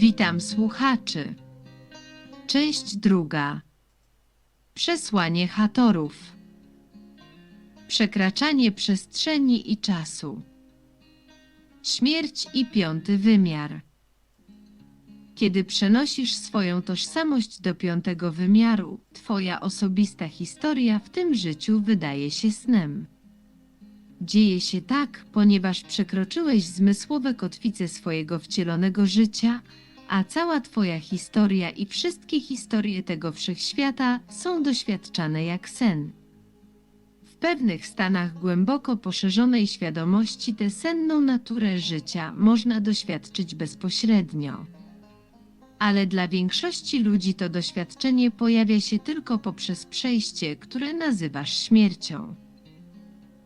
Witam słuchaczy. Część druga. Przesłanie Hatorów. Przekraczanie przestrzeni i czasu. Śmierć i piąty wymiar. Kiedy przenosisz swoją tożsamość do piątego wymiaru, twoja osobista historia w tym życiu wydaje się snem. Dzieje się tak, ponieważ przekroczyłeś zmysłowe kotwice swojego wcielonego życia, a cała Twoja historia i wszystkie historie tego wszechświata są doświadczane jak sen. W pewnych stanach głęboko poszerzonej świadomości tę senną naturę życia można doświadczyć bezpośrednio. Ale dla większości ludzi to doświadczenie pojawia się tylko poprzez przejście, które nazywasz śmiercią.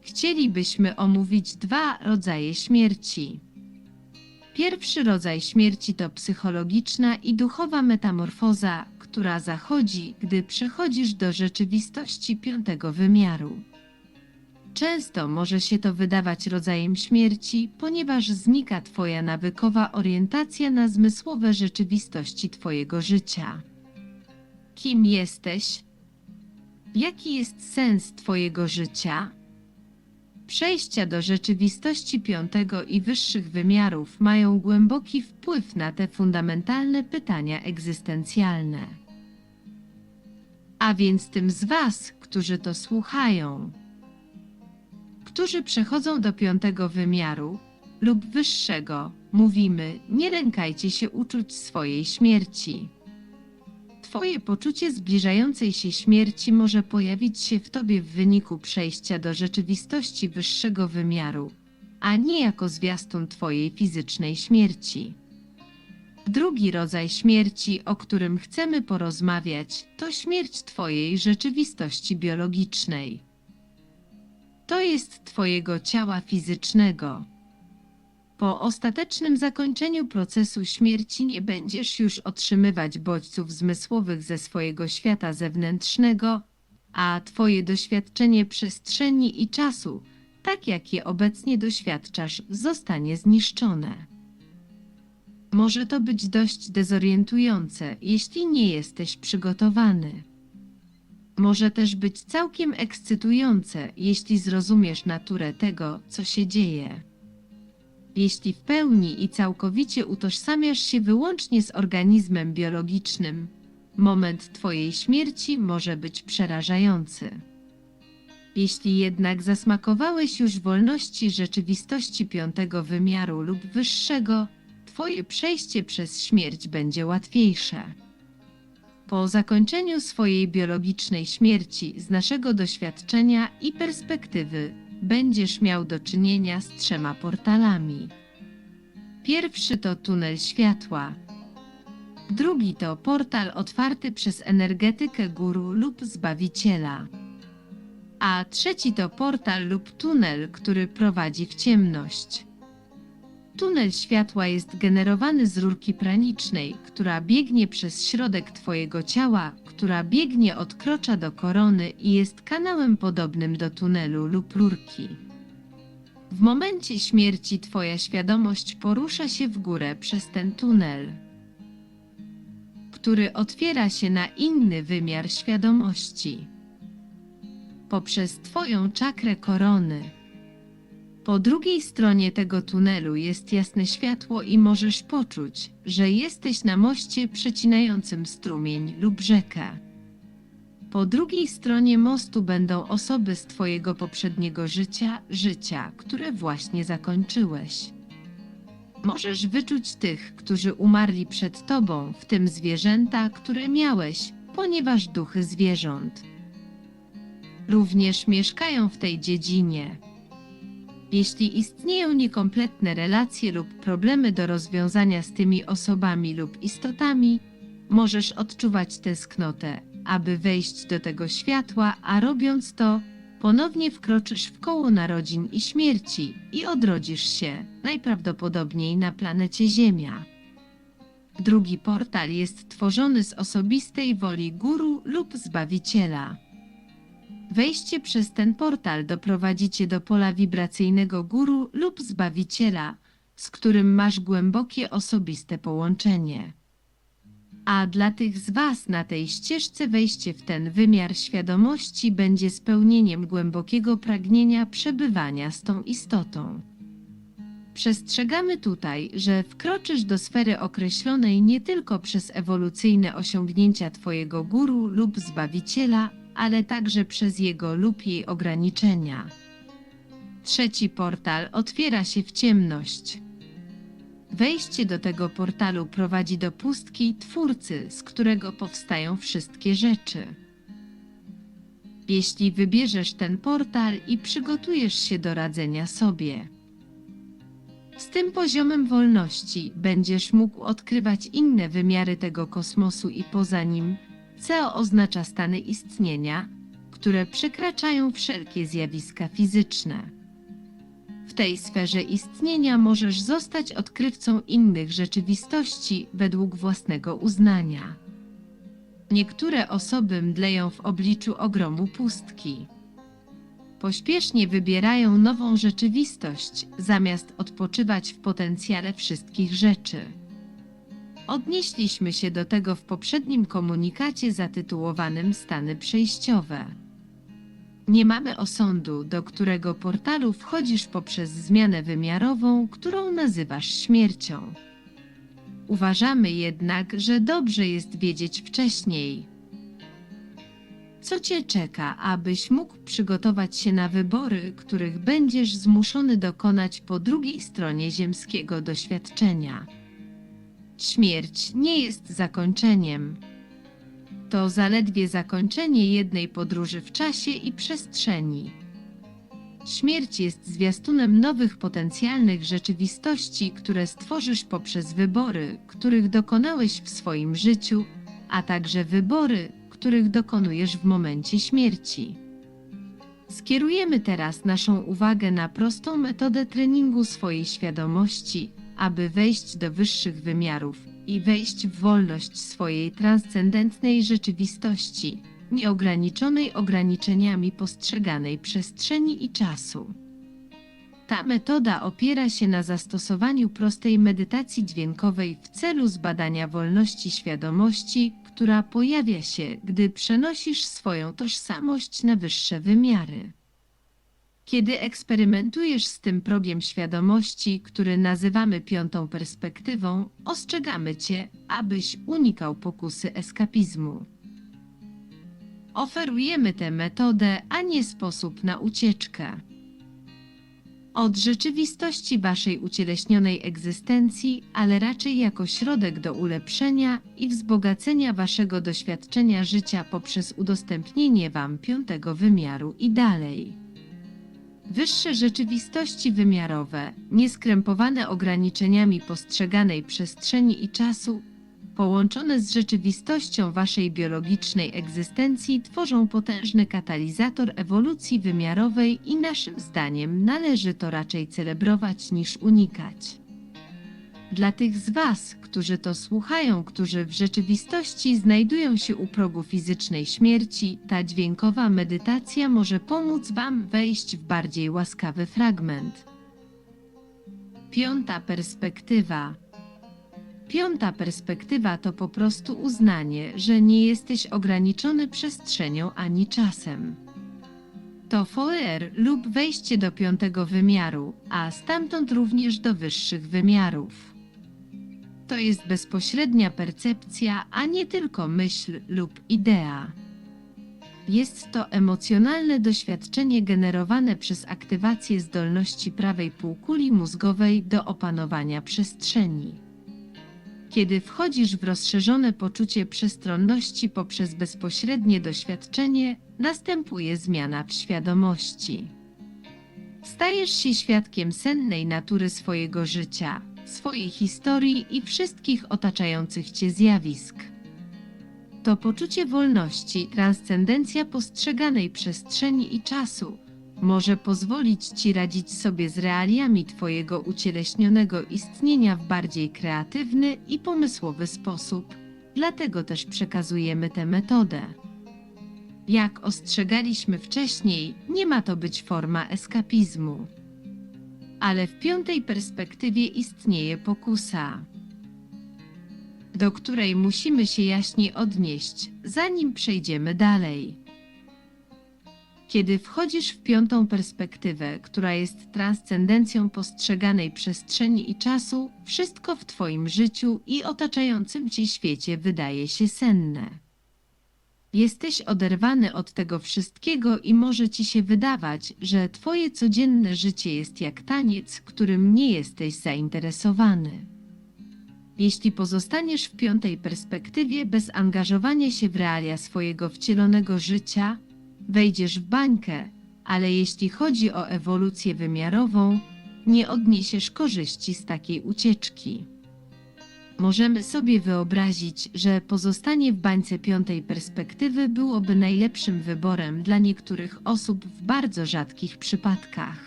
Chcielibyśmy omówić dwa rodzaje śmierci. Pierwszy rodzaj śmierci to psychologiczna i duchowa metamorfoza, która zachodzi, gdy przechodzisz do rzeczywistości piątego wymiaru. Często może się to wydawać rodzajem śmierci, ponieważ znika Twoja nawykowa orientacja na zmysłowe rzeczywistości Twojego życia. Kim jesteś? Jaki jest sens Twojego życia? Przejścia do rzeczywistości piątego i wyższych wymiarów mają głęboki wpływ na te fundamentalne pytania egzystencjalne. A więc tym z Was, którzy to słuchają, którzy przechodzą do piątego wymiaru lub wyższego, mówimy: nie lękajcie się uczuć swojej śmierci. Twoje poczucie zbliżającej się śmierci może pojawić się w tobie w wyniku przejścia do rzeczywistości wyższego wymiaru, a nie jako zwiastun twojej fizycznej śmierci. Drugi rodzaj śmierci, o którym chcemy porozmawiać, to śmierć twojej rzeczywistości biologicznej. To jest twojego ciała fizycznego. Po ostatecznym zakończeniu procesu śmierci nie będziesz już otrzymywać bodźców zmysłowych ze swojego świata zewnętrznego, a Twoje doświadczenie przestrzeni i czasu, tak jak je obecnie doświadczasz, zostanie zniszczone. Może to być dość dezorientujące, jeśli nie jesteś przygotowany. Może też być całkiem ekscytujące, jeśli zrozumiesz naturę tego, co się dzieje. Jeśli w pełni i całkowicie utożsamiasz się wyłącznie z organizmem biologicznym, moment Twojej śmierci może być przerażający. Jeśli jednak zasmakowałeś już wolności rzeczywistości piątego wymiaru lub wyższego, Twoje przejście przez śmierć będzie łatwiejsze. Po zakończeniu swojej biologicznej śmierci, z naszego doświadczenia i perspektywy, będziesz miał do czynienia z trzema portalami. Pierwszy to tunel światła. Drugi to portal otwarty przez energetykę guru lub zbawiciela. A trzeci to portal lub tunel, który prowadzi w ciemność. Tunel światła jest generowany z rurki pranicznej, która biegnie przez środek Twojego ciała, która biegnie od krocza do korony i jest kanałem podobnym do tunelu lub rurki. W momencie śmierci Twoja świadomość porusza się w górę przez ten tunel, który otwiera się na inny wymiar świadomości. Poprzez Twoją czakrę korony. Po drugiej stronie tego tunelu jest jasne światło i możesz poczuć, że jesteś na moście przecinającym strumień lub rzekę. Po drugiej stronie mostu będą osoby z Twojego poprzedniego życia, życia, które właśnie zakończyłeś. Możesz wyczuć tych, którzy umarli przed Tobą, w tym zwierzęta, które miałeś, ponieważ duchy zwierząt również mieszkają w tej dziedzinie. Jeśli istnieją niekompletne relacje lub problemy do rozwiązania z tymi osobami lub istotami, możesz odczuwać tęsknotę, aby wejść do tego światła, a robiąc to, ponownie wkroczysz w koło narodzin i śmierci i odrodzisz się, najprawdopodobniej na planecie Ziemia. Drugi portal jest tworzony z osobistej woli guru lub zbawiciela. Wejście przez ten portal doprowadzi cię do pola wibracyjnego guru lub zbawiciela, z którym masz głębokie osobiste połączenie. A dla tych z Was na tej ścieżce wejście w ten wymiar świadomości będzie spełnieniem głębokiego pragnienia przebywania z tą istotą. Przestrzegamy tutaj, że wkroczysz do sfery określonej nie tylko przez ewolucyjne osiągnięcia Twojego guru lub zbawiciela, ale także przez jego lub jej ograniczenia. Trzeci portal otwiera się w ciemność. Wejście do tego portalu prowadzi do pustki Twórcy, z którego powstają wszystkie rzeczy. Jeśli wybierzesz ten portal i przygotujesz się do radzenia sobie, z tym poziomem wolności będziesz mógł odkrywać inne wymiary tego kosmosu i poza nim, co oznacza stany istnienia, które przekraczają wszelkie zjawiska fizyczne. W tej sferze istnienia możesz zostać odkrywcą innych rzeczywistości według własnego uznania. Niektóre osoby mdleją w obliczu ogromu pustki. Pośpiesznie wybierają nową rzeczywistość, zamiast odpoczywać w potencjale wszystkich rzeczy. Odnieśliśmy się do tego w poprzednim komunikacie zatytułowanym Stany przejściowe. Nie mamy osądu, do którego portalu wchodzisz poprzez zmianę wymiarową, którą nazywasz śmiercią. Uważamy jednak, że dobrze jest wiedzieć wcześniej, co cię czeka, abyś mógł przygotować się na wybory, których będziesz zmuszony dokonać po drugiej stronie ziemskiego doświadczenia. Śmierć nie jest zakończeniem. To zaledwie zakończenie jednej podróży w czasie i przestrzeni. Śmierć jest zwiastunem nowych potencjalnych rzeczywistości, które stworzysz poprzez wybory, których dokonałeś w swoim życiu, a także wybory, których dokonujesz w momencie śmierci. Skierujemy teraz naszą uwagę na prostą metodę treningu swojej świadomości, aby wejść do wyższych wymiarów i wejść w wolność swojej transcendentnej rzeczywistości, nieograniczonej ograniczeniami postrzeganej przestrzeni i czasu. Ta metoda opiera się na zastosowaniu prostej medytacji dźwiękowej w celu zbadania wolności świadomości, która pojawia się, gdy przenosisz swoją tożsamość na wyższe wymiary. Kiedy eksperymentujesz z tym progiem świadomości, który nazywamy piątą perspektywą, ostrzegamy cię, abyś unikał pokusy eskapizmu. Oferujemy tę metodę, a nie sposób na ucieczkę od rzeczywistości waszej ucieleśnionej egzystencji, ale raczej jako środek do ulepszenia i wzbogacenia waszego doświadczenia życia poprzez udostępnienie wam piątego wymiaru i dalej. Wyższe rzeczywistości wymiarowe, nieskrępowane ograniczeniami postrzeganej przestrzeni i czasu, połączone z rzeczywistością waszej biologicznej egzystencji, tworzą potężny katalizator ewolucji wymiarowej i naszym zdaniem należy to raczej celebrować niż unikać. Dla tych z Was, którzy to słuchają, którzy w rzeczywistości znajdują się u progu fizycznej śmierci, ta dźwiękowa medytacja może pomóc Wam wejść w bardziej łaskawy fragment. Piąta perspektywa Piąta perspektywa to po prostu uznanie, że nie jesteś ograniczony przestrzenią ani czasem. To foer lub wejście do piątego wymiaru, a stamtąd również do wyższych wymiarów. To jest bezpośrednia percepcja, a nie tylko myśl lub idea. Jest to emocjonalne doświadczenie generowane przez aktywację zdolności prawej półkuli mózgowej do opanowania przestrzeni. Kiedy wchodzisz w rozszerzone poczucie przestronności poprzez bezpośrednie doświadczenie, następuje zmiana w świadomości. Stajesz się świadkiem sennej natury swojego życia, swojej historii i wszystkich otaczających cię zjawisk. To poczucie wolności, transcendencja postrzeganej przestrzeni i czasu, może pozwolić Ci radzić sobie z realiami Twojego ucieleśnionego istnienia w bardziej kreatywny i pomysłowy sposób. Dlatego też przekazujemy tę metodę. Jak ostrzegaliśmy wcześniej, nie ma to być forma eskapizmu. Ale w piątej perspektywie istnieje pokusa, do której musimy się jaśniej odnieść, zanim przejdziemy dalej. Kiedy wchodzisz w piątą perspektywę, która jest transcendencją postrzeganej przestrzeni i czasu, wszystko w Twoim życiu i otaczającym Cię świecie wydaje się senne. Jesteś oderwany od tego wszystkiego i może ci się wydawać, że Twoje codzienne życie jest jak taniec, którym nie jesteś zainteresowany. Jeśli pozostaniesz w piątej perspektywie bez angażowania się w realia swojego wcielonego życia, wejdziesz w bańkę, ale jeśli chodzi o ewolucję wymiarową, nie odniesiesz korzyści z takiej ucieczki. Możemy sobie wyobrazić, że pozostanie w bańce piątej perspektywy byłoby najlepszym wyborem dla niektórych osób w bardzo rzadkich przypadkach.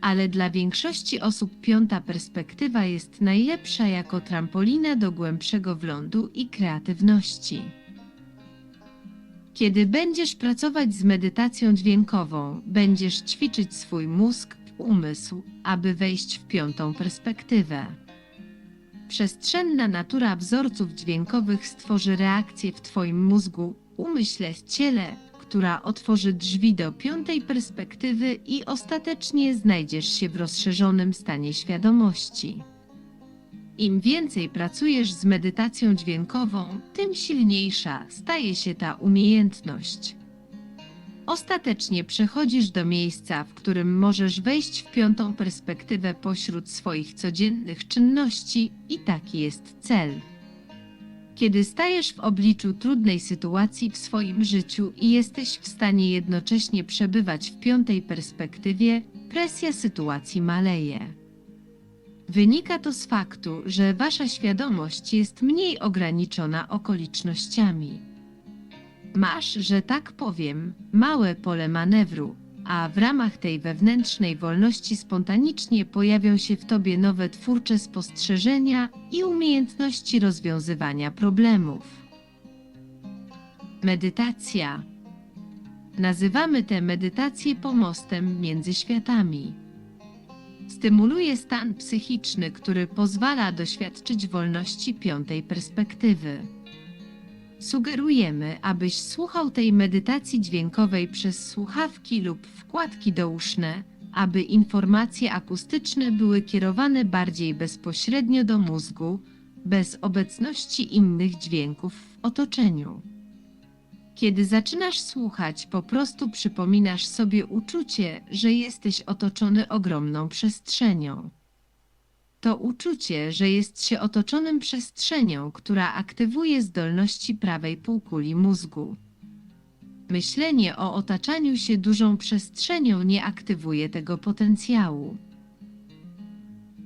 Ale dla większości osób piąta perspektywa jest najlepsza jako trampolina do głębszego wglądu i kreatywności. Kiedy będziesz pracować z medytacją dźwiękową, będziesz ćwiczyć swój mózg, umysł, aby wejść w piątą perspektywę. Przestrzenna natura wzorców dźwiękowych stworzy reakcję w Twoim mózgu, umyśle, ciele, która otworzy drzwi do piątej perspektywy i ostatecznie znajdziesz się w rozszerzonym stanie świadomości. Im więcej pracujesz z medytacją dźwiękową, tym silniejsza staje się ta umiejętność. Ostatecznie przechodzisz do miejsca, w którym możesz wejść w piątą perspektywę pośród swoich codziennych czynności, i taki jest cel. Kiedy stajesz w obliczu trudnej sytuacji w swoim życiu i jesteś w stanie jednocześnie przebywać w piątej perspektywie, presja sytuacji maleje. Wynika to z faktu, że wasza świadomość jest mniej ograniczona okolicznościami. Masz, że tak powiem, małe pole manewru, a w ramach tej wewnętrznej wolności spontanicznie pojawią się w tobie nowe twórcze spostrzeżenia i umiejętności rozwiązywania problemów. Medytacja. Nazywamy tę medytację pomostem między światami. Stymuluje stan psychiczny, który pozwala doświadczyć wolności piątej perspektywy. Sugerujemy, abyś słuchał tej medytacji dźwiękowej przez słuchawki lub wkładki douszne, aby informacje akustyczne były kierowane bardziej bezpośrednio do mózgu, bez obecności innych dźwięków w otoczeniu. Kiedy zaczynasz słuchać, po prostu przypominasz sobie uczucie, że jesteś otoczony ogromną przestrzenią. To uczucie, że jest się otoczonym przestrzenią, która aktywuje zdolności prawej półkuli mózgu. Myślenie o otaczaniu się dużą przestrzenią nie aktywuje tego potencjału.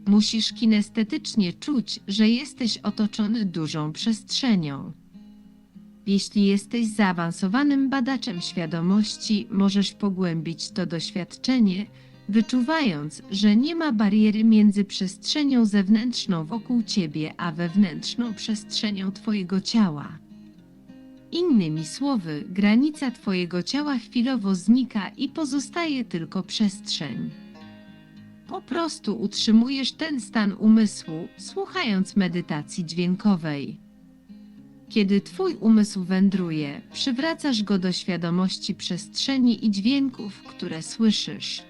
Musisz kinestetycznie czuć, że jesteś otoczony dużą przestrzenią. Jeśli jesteś zaawansowanym badaczem świadomości, możesz pogłębić to doświadczenie, wyczuwając, że nie ma bariery między przestrzenią zewnętrzną wokół ciebie a wewnętrzną przestrzenią twojego ciała. Innymi słowy, granica twojego ciała chwilowo znika i pozostaje tylko przestrzeń. Po prostu utrzymujesz ten stan umysłu, słuchając medytacji dźwiękowej. Kiedy twój umysł wędruje, przywracasz go do świadomości przestrzeni i dźwięków, które słyszysz.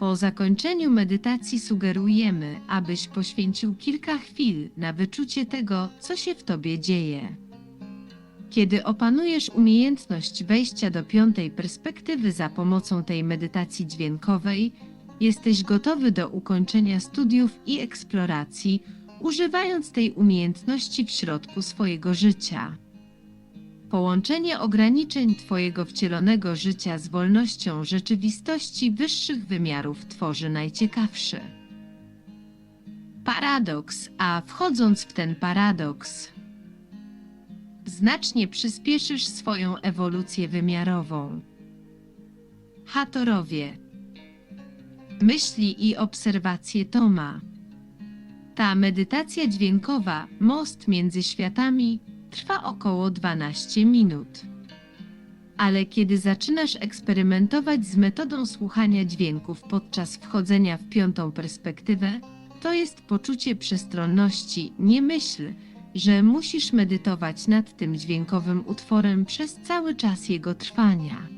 Po zakończeniu medytacji sugerujemy, abyś poświęcił kilka chwil na wyczucie tego, co się w tobie dzieje. Kiedy opanujesz umiejętność wejścia do piątej perspektywy za pomocą tej medytacji dźwiękowej, jesteś gotowy do ukończenia studiów i eksploracji, używając tej umiejętności w środku swojego życia. Połączenie ograniczeń Twojego wcielonego życia z wolnością rzeczywistości wyższych wymiarów tworzy najciekawszy. Paradoks, a wchodząc w ten paradoks, znacznie przyspieszysz swoją ewolucję wymiarową. Hatorowie Myśli i obserwacje Toma Ta medytacja dźwiękowa, most między światami, trwa około 12 minut. Ale kiedy zaczynasz eksperymentować z metodą słuchania dźwięków podczas wchodzenia w piątą perspektywę, to jest poczucie przestronności. Nie myśl, że musisz medytować nad tym dźwiękowym utworem przez cały czas jego trwania.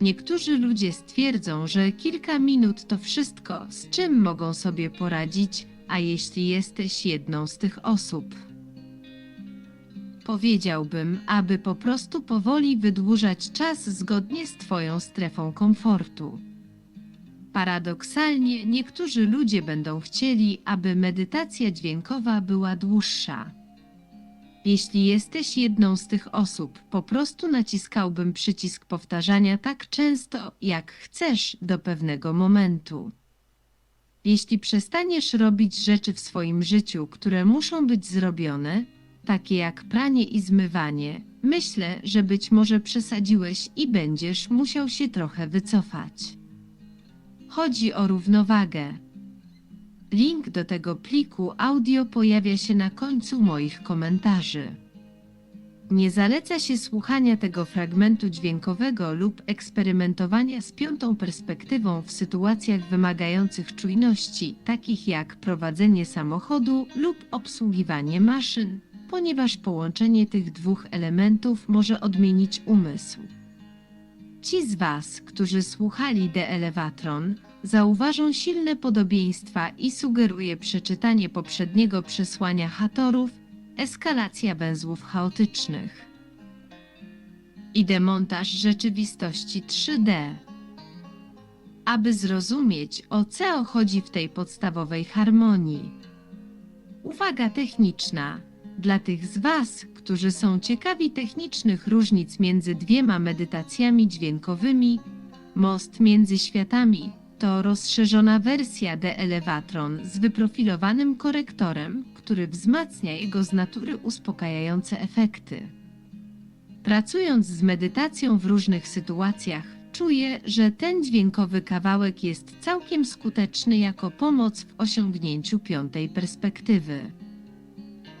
Niektórzy ludzie stwierdzą, że kilka minut to wszystko, z czym mogą sobie poradzić, a jeśli jesteś jedną z tych osób, powiedziałbym, aby po prostu powoli wydłużać czas zgodnie z Twoją strefą komfortu. Paradoksalnie, niektórzy ludzie będą chcieli, aby medytacja dźwiękowa była dłuższa. Jeśli jesteś jedną z tych osób, po prostu naciskałbym przycisk powtarzania tak często, jak chcesz do pewnego momentu. Jeśli przestaniesz robić rzeczy w swoim życiu, które muszą być zrobione, takie jak pranie i zmywanie, myślę, że być może przesadziłeś i będziesz musiał się trochę wycofać. Chodzi o równowagę. Link do tego pliku audio pojawia się na końcu moich komentarzy. Nie zaleca się słuchania tego fragmentu dźwiękowego lub eksperymentowania z piątą perspektywą w sytuacjach wymagających czujności, takich jak prowadzenie samochodu lub obsługiwanie maszyn, ponieważ połączenie tych dwóch elementów może odmienić umysł. Ci z Was, którzy słuchali The Elevatron, zauważą silne podobieństwa i sugeruje przeczytanie poprzedniego przesłania Hatorów Eskalacja węzłów chaotycznych i demontaż rzeczywistości 3D. Aby zrozumieć, o co chodzi w tej podstawowej harmonii. Uwaga techniczna. Dla tych z Was, którzy są ciekawi technicznych różnic między dwiema medytacjami dźwiękowymi, most między światami to rozszerzona wersja The Elevatron z wyprofilowanym korektorem, który wzmacnia jego z natury uspokajające efekty. Pracując z medytacją w różnych sytuacjach, czuję, że ten dźwiękowy kawałek jest całkiem skuteczny jako pomoc w osiągnięciu piątej perspektywy.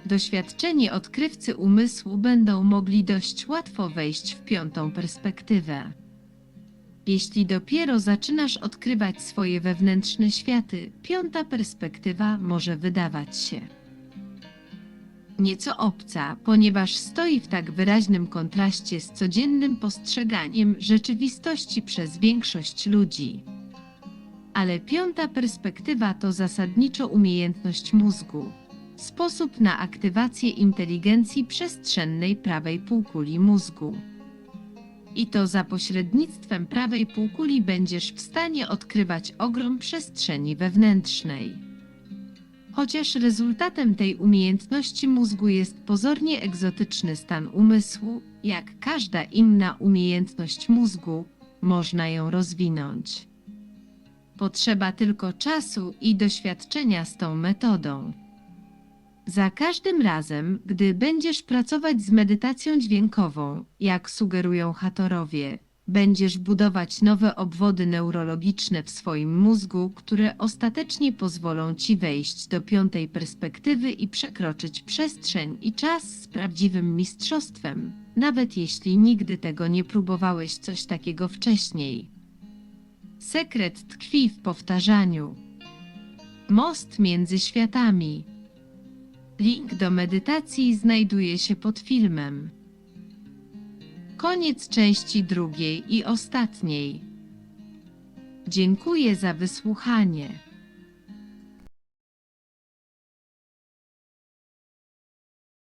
Doświadczeni odkrywcy umysłu będą mogli dość łatwo wejść w piątą perspektywę. Jeśli dopiero zaczynasz odkrywać swoje wewnętrzne światy, piąta perspektywa może wydawać się nieco obca, ponieważ stoi w tak wyraźnym kontraście z codziennym postrzeganiem rzeczywistości przez większość ludzi. Ale piąta perspektywa to zasadniczo umiejętność mózgu, sposób na aktywację inteligencji przestrzennej prawej półkuli mózgu. I to za pośrednictwem prawej półkuli będziesz w stanie odkrywać ogrom przestrzeni wewnętrznej. Chociaż rezultatem tej umiejętności mózgu jest pozornie egzotyczny stan umysłu, jak każda inna umiejętność mózgu, można ją rozwinąć. Potrzeba tylko czasu i doświadczenia z tą metodą. Za każdym razem, gdy będziesz pracować z medytacją dźwiękową, jak sugerują Hatorowie, będziesz budować nowe obwody neurologiczne w swoim mózgu, które ostatecznie pozwolą ci wejść do piątej perspektywy i przekroczyć przestrzeń i czas z prawdziwym mistrzostwem, nawet jeśli nigdy tego nie próbowałeś coś takiego wcześniej. Sekret tkwi w powtarzaniu. Most między światami. Link do medytacji znajduje się pod filmem. Koniec części drugiej i ostatniej. Dziękuję za wysłuchanie.